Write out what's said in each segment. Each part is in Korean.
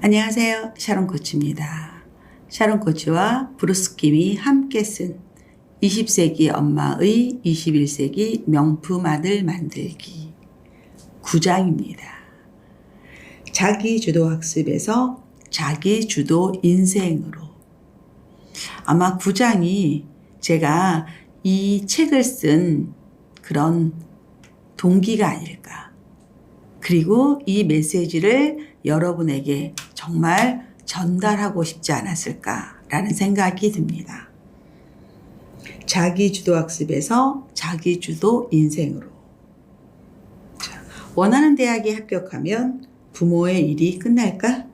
안녕하세요. 샤론 코치입니다. 샤론 코치와 브루스 김이 함께 쓴 20세기 엄마의 21세기 명품 아들 만들기 9장입니다. 자기 주도 학습에서 자기 주도 인생으로 아마 9장이 제가 이 책을 쓴 그런 동기가 아닐까. 그리고 이 메시지를 여러분에게 정말 전달하고 싶지 않았을까라는 생각이 듭니다. 자기 주도 학습에서 자기 주도 인생으로. 자, 원하는 대학에 합격하면 부모의 일이 끝날까?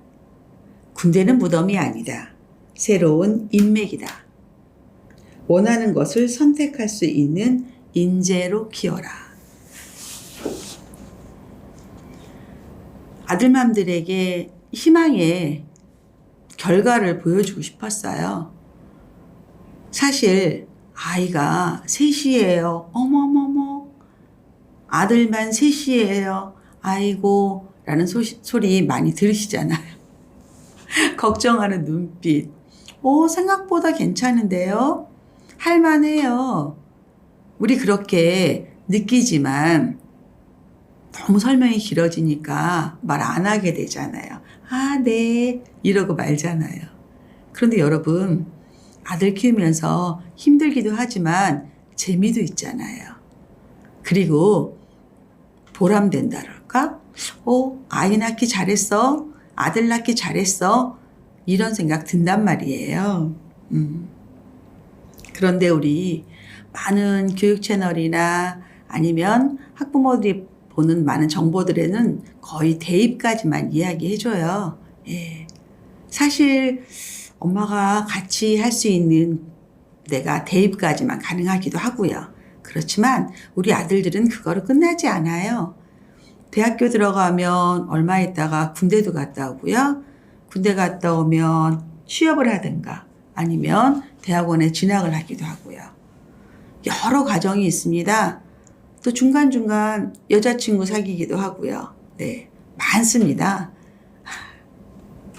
군대는 무덤이 아니다. 새로운 인맥이다. 원하는 것을 선택할 수 있는 인재로 키워라. 아들맘들에게 희망의 결과를 보여주고 싶었어요. 사실 아이가 셋이에요. 어머머머. 아들만 셋이에요. 아이고. 라는 소, 소리 많이 들으시잖아요. 걱정하는 눈빛. 오, 생각보다 괜찮은데요? 할만해요. 우리 그렇게 느끼지만 너무 설명이 길어지니까 말 안 하게 되잖아요. 아, 네. 이러고 말잖아요. 그런데 여러분, 아들 키우면서 힘들기도 하지만 재미도 있잖아요. 그리고 보람된다 그럴까? 어, 아이 낳기 잘했어. 아들 낳기 잘했어. 이런 생각 든단 말이에요. 음. 그런데 우리 많은 교육 채널이나 아니면 학부모들이 보는 많은 정보들에는 거의 대입까지만 이야기해줘요. 예. 사실 엄마가 같이 할 수 있는 내가 대입까지만 가능하기도 하고요. 그렇지만 우리 아들들은 그거로 끝나지 않아요. 대학교 들어가면 얼마 있다가 군대도 갔다 오고요. 군대 갔다 오면 취업을 하든가 아니면 대학원에 진학을 하기도 하고요. 여러 과정이 있습니다. 또 중간중간 여자친구 사귀기도 하고요. 네, 많습니다.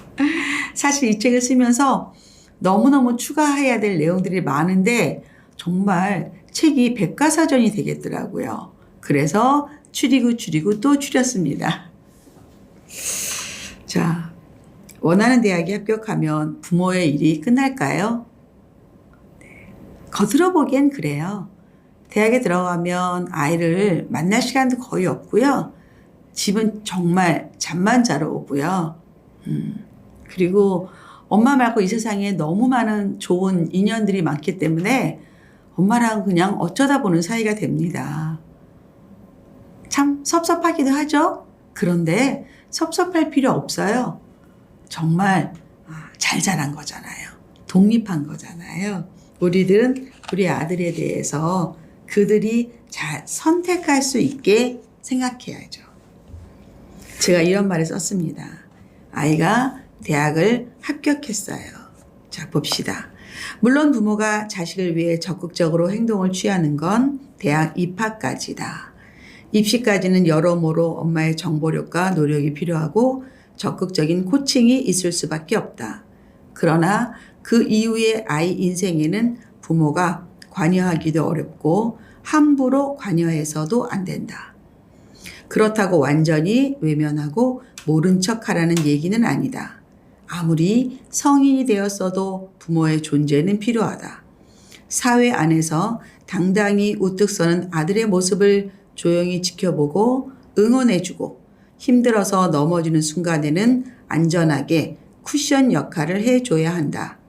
사실 이 책을 쓰면서 너무너무 추가해야 될 내용들이 많은데 정말 책이 백과사전이 되겠더라고요. 그래서 줄이고 줄이고 또 줄였습니다. 자, 원하는 대학에 합격하면 부모의 일이 끝날까요? 네, 겉으로 보기엔 그래요. 대학에 들어가면 아이를 만날 시간도 거의 없고요. 집은 정말 잠만 자러 오고요. 음, 그리고 엄마 말고 이 세상에 너무 많은 좋은 인연들이 많기 때문에 엄마랑 그냥 어쩌다 보는 사이가 됩니다. 참 섭섭하기도 하죠? 그런데 섭섭할 필요 없어요. 정말 아, 잘 자란 거잖아요. 독립한 거잖아요. 우리들은 우리 아들에 대해서 그들이 잘 선택할 수 있게 생각해야죠. 제가 이런 말을 썼습니다. 아이가 대학을 합격했어요. 자, 봅시다. 물론 부모가 자식을 위해 적극적으로 행동을 취하는 건 대학 입학까지다. 입시까지는 여러모로 엄마의 정보력과 노력이 필요하고 적극적인 코칭이 있을 수밖에 없다. 그러나 그 이후의 아이 인생에는 부모가 관여하기도 어렵고 함부로 관여해서도 안 된다. 그렇다고 완전히 외면하고 모른 척 하라는 얘기는 아니다. 아무리 성인이 되었어도 부모의 존재는 필요하다. 사회 안에서 당당히 우뚝 서는 아들의 모습을 조용히 지켜보고 응원해주고 힘들어서 넘어지는 순간에는 안전하게 쿠션 역할을 해줘야 한다.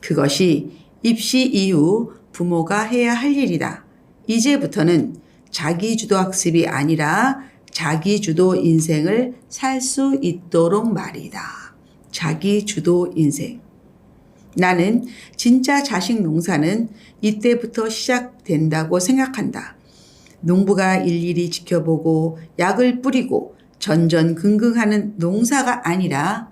그것이 입시 이후 부모가 해야 할 일이다. 이제부터는 자기 주도 학습이 아니라 자기 주도 인생을 살 수 있도록 말이다. 자기 주도 인생. 나는 진짜 자식 농사는 이때부터 시작된다고 생각한다. 농부가 일일이 지켜보고 약을 뿌리고 전전긍긍하는 농사가 아니라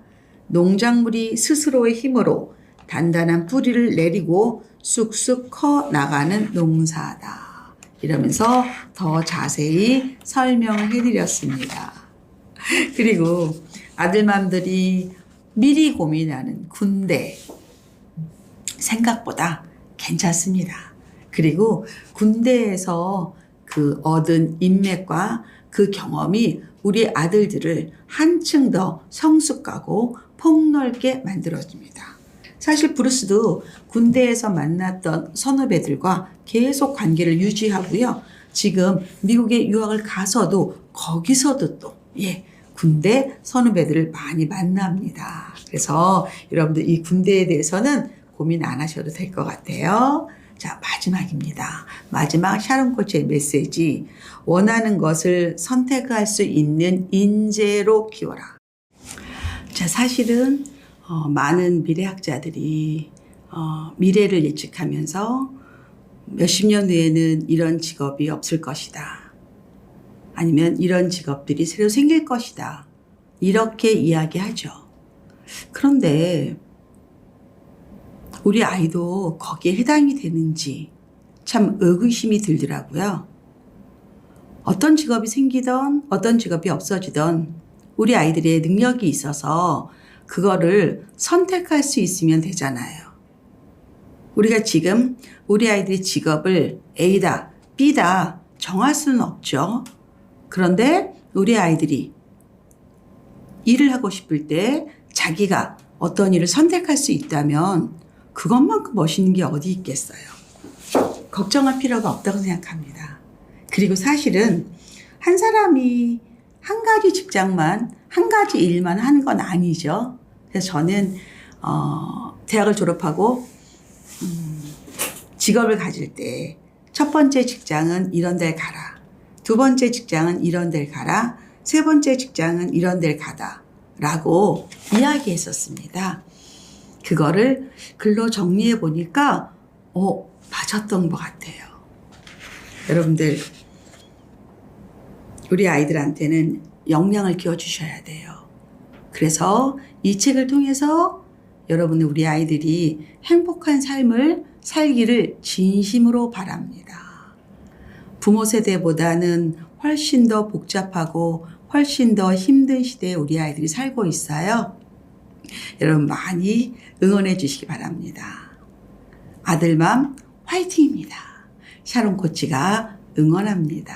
농작물이 스스로의 힘으로 단단한 뿌리를 내리고 쑥쑥 커 나가는 농사다. 이러면서 더 자세히 설명을 해드렸습니다. 그리고 아들맘들이 미리 고민하는 군대 생각보다 괜찮습니다. 그리고 군대에서 그 얻은 인맥과 그 경험이 우리 아들들을 한층 더 성숙하고 폭넓게 만들어줍니다. 사실 브루스도 군대에서 만났던 선후배들과 계속 관계를 유지하고요. 지금 미국에 유학을 가서도 거기서도 또, 예, 군대 선후배들을 많이 만납니다. 그래서 여러분들 이 군대에 대해서는 고민 안 하셔도 될 것 같아요. 자, 마지막입니다. 마지막 샤론 코치의 메시지. 원하는 것을 선택할 수 있는 인재로 키워라. 자, 사실은 어, 많은 미래학자들이 어, 미래를 예측하면서 몇십 년 후에는 이런 직업이 없을 것이다. 아니면 이런 직업들이 새로 생길 것이다. 이렇게 이야기하죠. 그런데 우리 아이도 거기에 해당이 되는지 참 의구심이 들더라고요. 어떤 직업이 생기던 어떤 직업이 없어지던 우리 아이들의 능력이 있어서 그거를 선택할 수 있으면 되잖아요. 우리가 지금 우리 아이들의 직업을 A다, B다 정할 수는 없죠. 그런데 우리 아이들이 일을 하고 싶을 때 자기가 어떤 일을 선택할 수 있다면 그것만큼 멋있는 게 어디 있겠어요. 걱정할 필요가 없다고 생각합니다. 그리고 사실은 한 사람이 한 가지 직장만, 한 가지 일만 하는 건 아니죠. 그래서 저는, 어, 대학을 졸업하고, 음, 직업을 가질 때, 첫 번째 직장은 이런 데를 가라. 두 번째 직장은 이런 데를 가라. 세 번째 직장은 이런 데를 가다. 라고 이야기했었습니다. 그거를 글로 정리해 보니까, 어, 맞았던 것 같아요. 여러분들, 우리 아이들한테는 역량을 키워주셔야 돼요. 그래서 이 책을 통해서 여러분, 우리 아이들이 행복한 삶을 살기를 진심으로 바랍니다. 부모 세대보다는 훨씬 더 복잡하고 훨씬 더 힘든 시대에 우리 아이들이 살고 있어요. 여러분 많이 응원해 주시기 바랍니다. 아들맘 화이팅입니다. 샤론 코치가 응원합니다.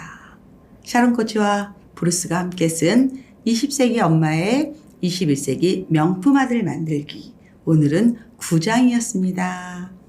샤론 코치와 브루스가 함께 쓴 20세기 엄마의 21세기 명품 아들 만들기. 오늘은 9장이었습니다.